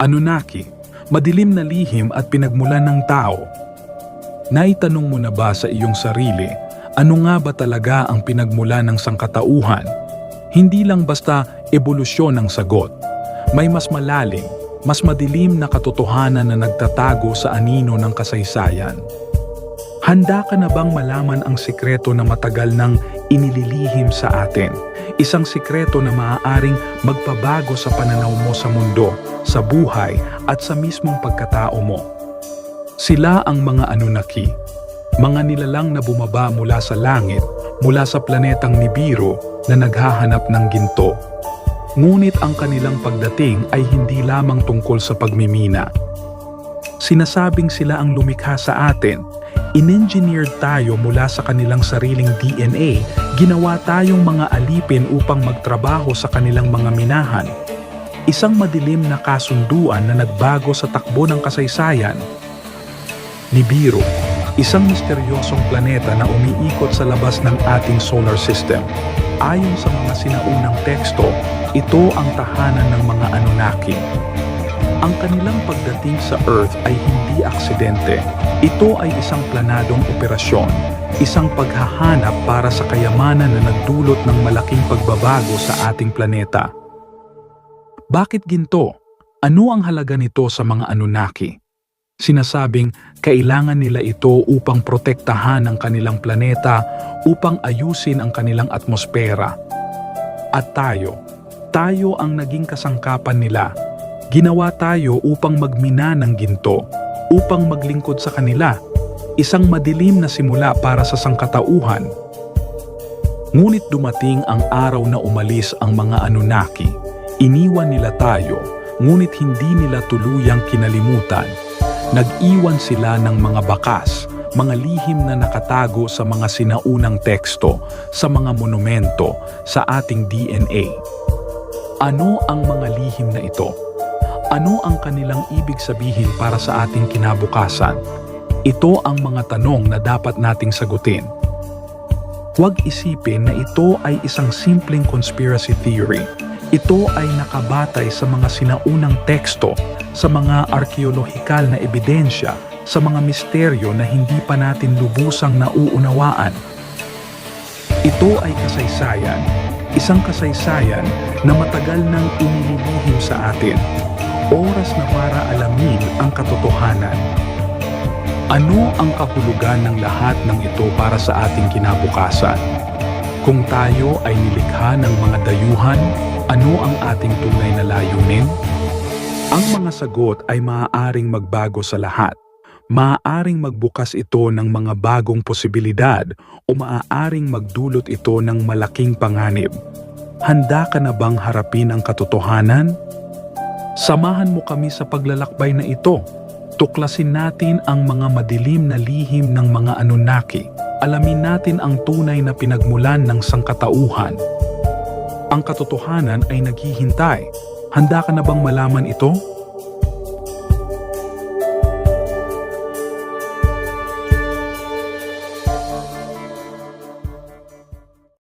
Anunnaki, madilim na lihim at pinagmulan ng tao. Naitanong mo na ba sa iyong sarili, ano nga ba talaga ang pinagmulan ng sangkatauhan? Hindi lang basta ebolusyon ng sagot. May mas malalim, mas madilim na katotohanan na nagtatago sa anino ng kasaysayan. Handa ka na bang malaman ang sikreto na matagal nang inililihim sa atin? Isang sikreto na maaaring magpabago sa pananaw mo sa mundo, sa buhay at sa mismong pagkatao mo. Sila ang mga Anunnaki, mga nilalang na bumaba mula sa langit, mula sa planetang Nibiru na naghahanap ng ginto. Ngunit ang kanilang pagdating ay hindi lamang tungkol sa pagmimina. Sinasabing sila ang lumikha sa atin. In-engineered tayo mula sa kanilang sariling DNA. Ginawa tayong mga alipin upang magtrabaho sa kanilang mga minahan. Isang madilim na kasunduan na nagbago sa takbo ng kasaysayan. Nibiru, isang misteryosong planeta na umiikot sa labas ng ating solar system. Ayon sa mga sinaunang teksto, ito ang tahanan ng mga Anunnaki. Ang kanilang pagdating sa Earth ay hindi aksidente. Ito ay isang planadong operasyon, isang paghahanap para sa kayamanan na nagdulot ng malaking pagbabago sa ating planeta. Bakit ginto? Ano ang halaga nito sa mga Anunnaki? Sinasabing kailangan nila ito upang protektahan ang kanilang planeta, upang ayusin ang kanilang atmosfera. At tayo, tayo ang naging kasangkapan nila. Ginawa tayo upang magmina ng ginto, upang maglingkod sa kanila. Isang madilim na simula para sa sangkatauhan. Ngunit dumating ang araw na umalis ang mga Anunnaki. Iniwan nila tayo, ngunit hindi nila tuluyang kinalimutan. Nag-iwan sila ng mga bakas, mga lihim na nakatago sa mga sinaunang teksto, sa mga monumento, sa ating DNA. Ano ang mga lihim na ito? Ano ang kanilang ibig sabihin para sa ating kinabukasan? Ito ang mga tanong na dapat nating sagutin. Huwag isipin na ito ay isang simpleng conspiracy theory. Ito ay nakabatay sa mga sinaunang teksto, sa mga arkeolohikal na ebidensya, sa mga misteryo na hindi pa natin lubusang nauunawaan. Ito ay kasaysayan, isang kasaysayan na matagal nang inililihim sa atin. Oras na para alamin ang katotohanan. Ano ang kahulugan ng lahat ng ito para sa ating kinabukasan? Kung tayo ay nilikha ng mga dayuhan, ano ang ating tunay na layunin? Ang mga sagot ay maaaring magbago sa lahat. Maaaring magbukas ito ng mga bagong posibilidad o maaaring magdulot ito ng malaking panganib. Handa ka na bang harapin ang katotohanan? Samahan mo kami sa paglalakbay na ito. Tuklasin natin ang mga madilim na lihim ng mga Anunnaki. Alamin natin ang tunay na pinagmulan ng sangkatauhan. Ang katotohanan ay naghihintay. Handa ka na bang malaman ito?